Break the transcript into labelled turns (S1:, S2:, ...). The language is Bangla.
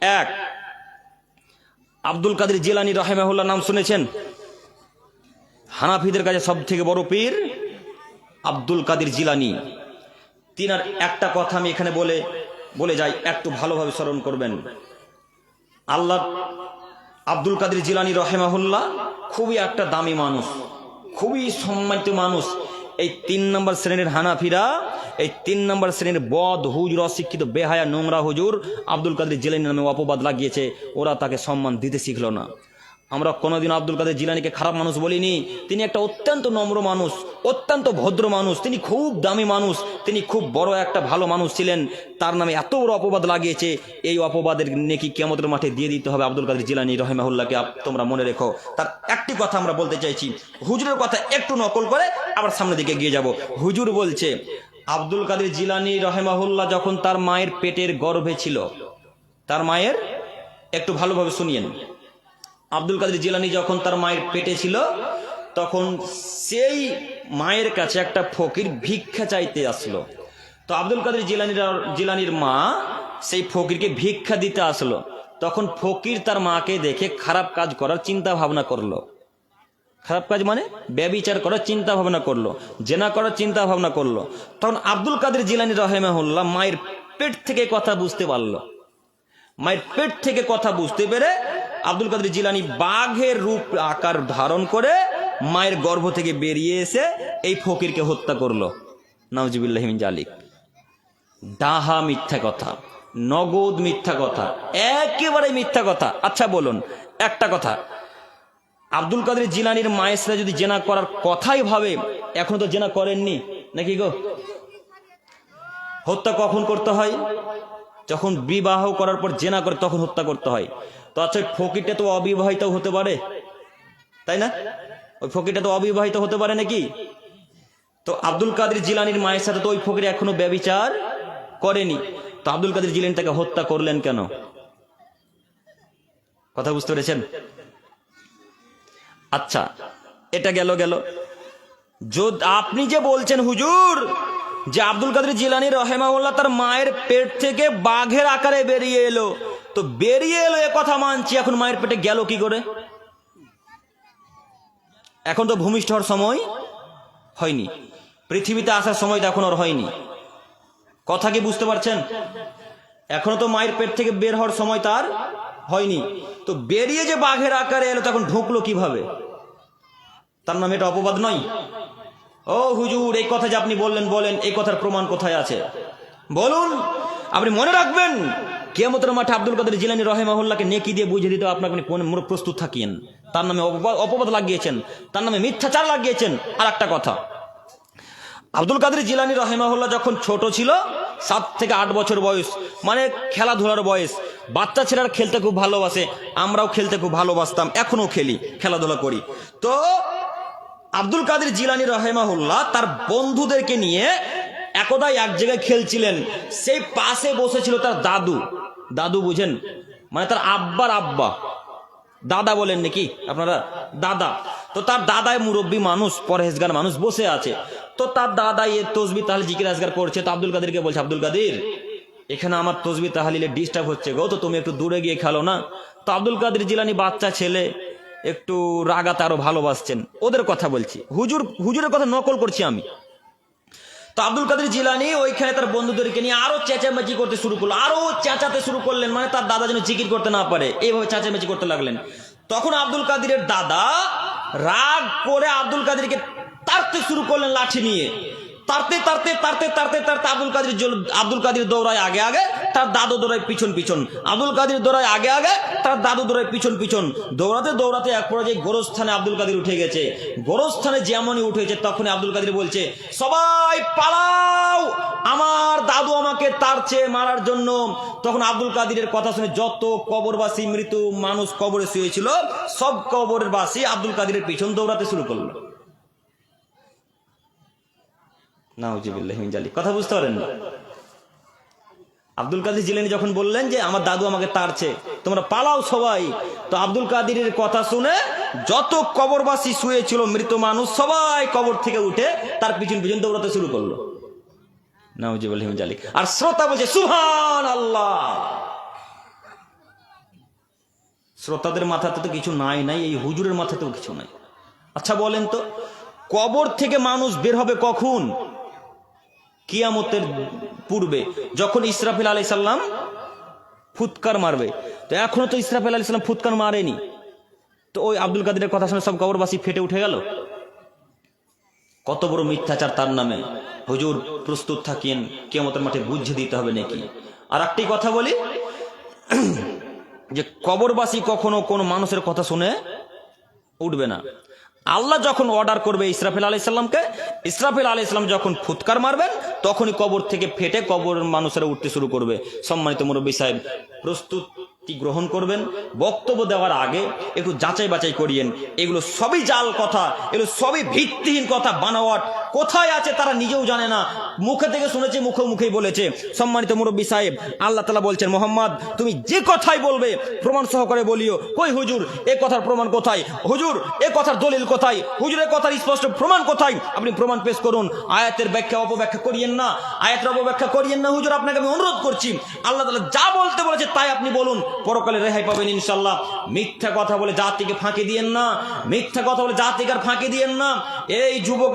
S1: এক, আব্দুল কাদের জিলানি রহেমাহুল্লাহ নাম শুনেছেন? হানাফিদের কাছে সব থেকে বড় পীর আব্দুল কাদের জিলানি। তিনার একটা কথা আমি এখানে বলে বলে যাই, একটু ভালোভাবে স্মরণ করবেন। আল্লাহ আব্দুল কাদের জিলানি রহেমাহুল্লাহ খুবই একটা দামি মানুষ, খুবই সম্মানিত মানুষ। এই তিন নম্বর শ্রেণির হানাফিরা এই তিন নম্বর শ্রেণির বদ হুজুর, অশিক্ষিত, বেহায়া, নোংরা হুজুর আব্দুল কাদের জিলানি নামে অপবাদ লাগিয়েছে। ওরা তাকে সম্মান দিতে শিখল না। আমরা কোনোদিন আব্দুল কাদের জিলানিকে খারাপ মানুষ বলিনি। তিনি একটা অত্যন্ত নম্র মানুষ, অত্যন্ত ভদ্র মানুষ, তিনি খুব দামি মানুষ, তিনি খুব বড় একটা ভালো মানুষ ছিলেন। তার নামে এত বড় অপবাদ লাগিয়েছে। এই অপবাদের নেকি কেমতের মাঠে দিয়ে দিতে হবে আব্দুল কাদের জিলানি রহেমাহুল্লাহকে। তোমরা মনে রেখো, তার একটি কথা আমরা বলতে চাইছি। হুজুরের কথা একটু নকল করে আবার সামনের দিকে গিয়ে যাব। হুজুর বলছে আব্দুল কাদের জিলানি রহেমাহুল্লাহ যখন তার মায়ের পেটের গর্ভে ছিল, তার মায়ের একটু ভালোভাবে শুনিয়েন। আব্দুল কাদের জিলানি যখন তার মায়ের পেটে ছিল, তখন সেই মায়ের কাছে একটা ফকির ভিক্ষা চাইতে আসলো। তো আব্দুল কাদের জিলানির জিলানির মা সেই ফকিরকে ভিক্ষা দিতে আসলো। তখন ফকির তার মাকে দেখে খারাপ কাজ করার চিন্তা ভাবনা করল। খারাপ কাজ মানে ব্যবিচার করার চিন্তা ভাবনা করল, জেনা করার চিন্তা ভাবনা করল। তখন আব্দুল কাদের জিলানি রহেমাহুল্লাহ মায়ের পেট থেকে কথা বুঝতে পারল। মায়ের পেট থেকে কথা বুঝতে পেরে আব্দুল কাদের জিলানি বাঘের রূপ আকার ধারণ করে মায়ের গর্ভ থেকে বেরিয়ে এসে এই ফকিরকে হত্যা করল। নওজিবুল্লাহিমিন জালিক। ডাহা মিথ্যা কথা, নগদ মিথ্যা কথা, একেবারে মিথ্যা কথা। আচ্ছা বলুন, একটা কথা আব্দুল কাদের জিলানির মায়ের সাথে যদি জেনা করার কথাই ভাবে, এখনও তো জেনা করেননি। নাকি গো? হত্যা কখন করতে হয়? যখন বিবাহ করার পর জেনা করে তখন হত্যা করতে হয়। তো আচ্ছা ফকিরটা তো অবিবাহিত হতে পারে। তাই না? ওই ফকিরটা তো অবিবাহিত হতে পারে নাকি? তো আব্দুল কাদের জিলানির মায়ের সাথে তো ওই ফকির এখনও ব্যবিচার করেনি। তো আব্দুল কাদের জিলানি তাকে হত্যা করলেন কেন? কথা বুঝতে পেরেছেন? আচ্ছা এটা গেল গেল। আপনি যে বলছেন হুজুর যে আব্দুল কাদের জিলানি রহেমাউল্লাহ তার মায়ের পেট থেকে বাঘের আকারে বেরিয়ে এলো, তো বেরিয়ে এলো এ কথা মানছি, এখন মায়ের পেটে গেল কি করে? এখন তো ভূমিষ্ঠ হওয়ার সময় হয়নি। পৃথিবীতে আসার সময় তো এখন আর হয়নি। কথা কি বুঝতে পারছেন? এখনও তো মায়ের পেট থেকে বের হওয়ার সময় তার হয়নি। তো বেরিয়ে যে বাঘের আকারে এলো, তখন ঢুকলো কীভাবে? তার নাম এটা অপবাদ নয়। ও হুজুর, এই কথা যে আপনি বললেন, বলেন, এই কথার প্রমাণ কোথায় আছে? বলুন, আপনি মনে রাখবেন কেমতের মাঠে আব্দুল কাদের জিলানি রহেমাহুল্লাহকে নেকি দিয়ে বুঝিয়ে দিতে আপনাকে আপনি প্রস্তুত থাকিয়েন। তার নামে অপবাদ লাগিয়েছেন, তার নামে মিথ্যাচার লাগিয়েছেন, আর একটা কথা। আব্দুল কাদের জিলানি রহেমাহুল্লাহ যখন ছোট ছিল, সাত থেকে আট বছর বয়স মানে খেলাধুলার বয়স, বাচ্চা ছেলেরা খেলতে খুব ভালোবাসে, আমরাও খেলতে খুব ভালোবাসতাম এখনও খেলি, খেলাধুলা করি। তো আব্দুল কাদের জিলানি রহেমাহুল্লাহ তার বন্ধুদেরকে নিয়ে একদাই এক জায়গায় খেলছিলেন। সেই পাশে বসেছিল তার দাদু। দাদু বুঝেন? মানে তার আব্বার আব্বা। দাদা বলেন নাকি আপনারা? দাদা। তো তার দাদাই মুরব্বী মানুষ, পরহেজগার মানুষ বসে আছে। তো তার দাদা এ তসবি তাহলে জিকির আজগার করছে। তো আব্দুল কাদেরকে বলছে, আব্দুল কাদের, এখানে আমার তসবি তাহালিলে ডিস্টার্ব হচ্ছে গো। তো তুমি একটু দূরে গিয়ে খেলো না? তো আব্দুল কাদের জিলানি বাচ্চা ছেলে একটু রাগাতে আরও ভালোবাসছেন। ওদের কথা বলছি। হুজুর, হুজুরের কথা নকল করছি আমি। তো আব্দুল কাদের জিলানি ওইখানে তার বন্ধুদেরকে নিয়ে আরও চেঁচামেচি করতে শুরু করল। আরও চেঁচাতে শুরু করলেন মানে তার দাদা যেন জিকির করতে না পারে। এইভাবে চেঁচামেচি করতে লাগলেন। তখন আব্দুল কাদিরের দাদা রাগ করে আব্দুল কাদিরকে তাড়তে শুরু করলেন লাঠি নিয়ে। তারতে তারতে তারতে তারতে তারতে আব্দুল কাদির আব্দুল কাদির দৌড়ায় আগে আগে তার দাদু দৌড়ায় পিছন পিছন। আব্দুল কাদির দৌড়ায় আগে আগে, তার দাদু দৌড়ায় পিছন পিছন। দৌড়াতে দৌড়াতে এক পর্যায়ে গোরস্থানে আব্দুল কাদির উঠে গেছে। গোরস্থানে যেমনই উঠেছে তখনই আব্দুল কাদির বলছে, সবাই পালাও! আমার দাদু আমাকে তারছে মারার জন্য। তখন আব্দুল কাদিরের কথা শুনে যত কবরবাসী, মৃত মানুষ কবরে শুয়েছিল, সব কবরের বাসী আব্দুল কাদিরের পিছন দৌড়াতে শুরু করল। জালি কথা বুঝতে পারেন না আব্দুল কাদির জিলানি যখন বললেন যে, আমার দাদু আমাকে তাড়ছে, তোমরা পালাও সবাই। তো আব্দুল কাদিরের কথা শুনে যত কবরবাসী শুয়েছিল, মৃত মানুষ সবাই কবর থেকে উঠে তার পিছন পিছন দৌড়াতে শুরু করল। আর শ্রোতা বলছে সুহান আল্লাহ শ্রোতাদের মাথাতে তো কিছু নাই নাই, এই হুজুরের মাথাতেও কিছু নাই। আচ্ছা বলেন তো, কবর থেকে মানুষ বের হবে কখন? কিয়ামতের পূর্বে, যখন ইসরাফিল আলাই সাল্লাম ফুৎকার মারবে, তো এখনও তো ইসরাফিল আলাই সাল্লাম ফুৎকার মারেনি। তো ওই আব্দুল কাদিরের কথা শুনে সব কবরবাসী ফেটে উঠে গেল। কত বড় মিথ্যাচার তার নামে। হুজুর, প্রস্তুত থাকেন কেমতের মাঠে বুঝে দিতে হবে নাকি? আর একটি কথা বলি, যে কবরবাসী কখনো কোনো মানুষের কথা শুনে উঠবে না। আল্লাহ যখন অর্ডার করবে ইসরাফিল আলি সাল্লামকে ইসরাফিল আলি যখন ফুৎকার মারবেন তখনই কবর থেকে ফেটে কবর মানুষেরা উঠতে শুরু করবে। সম্মানিত মুরব্বী সাহেব, প্রস্তুতি গ্রহণ করবেন, বক্তব্য দেওয়ার আগে একটু যাচাই বাছাই করিয়েন। এগুলো সবই জাল কথা, এগুলো সবই ভিত্তিহীন কথা বানাওয়াট কোথায় আছে তারা নিজেও জানে না। মুখে থেকে শুনেছি মুখে মুখেই বলেছে। সম্মানিত মুরব্বী সাহেব, আল্লাহ তালা বলছেন, মোহাম্মদ, তুমি যে কথাই বলবে, প্রমাণ সহকারে বলিও। কই হুজুর, এ কথার প্রমাণ কোথায়? হুজুর, এ কথার দলিল কোথায়? হুজুরের কথার স্পষ্ট প্রমাণ কোথায়? আপনি প্রমাণ পেশ করুন। আয়াতের ব্যাখ্যা অপব্যাখ্যা করিয়েন না। আয়াতের অপব্যাখ্যা করিয়েন না, হুজুর, আপনাকে আমি অনুরোধ করছি। আল্লাহ তালা যা বলতে বলেছে, তাই আপনি বলুন। পরকালে রেহাই পাবেন ইনশাল্লাহ মিথ্যা কথা বলে জাতিকে ফাঁকি দিয়েন না। মিথ্যা কথা বলে জাতিকে আর ফাঁকি দিয়েন না। এই যুবক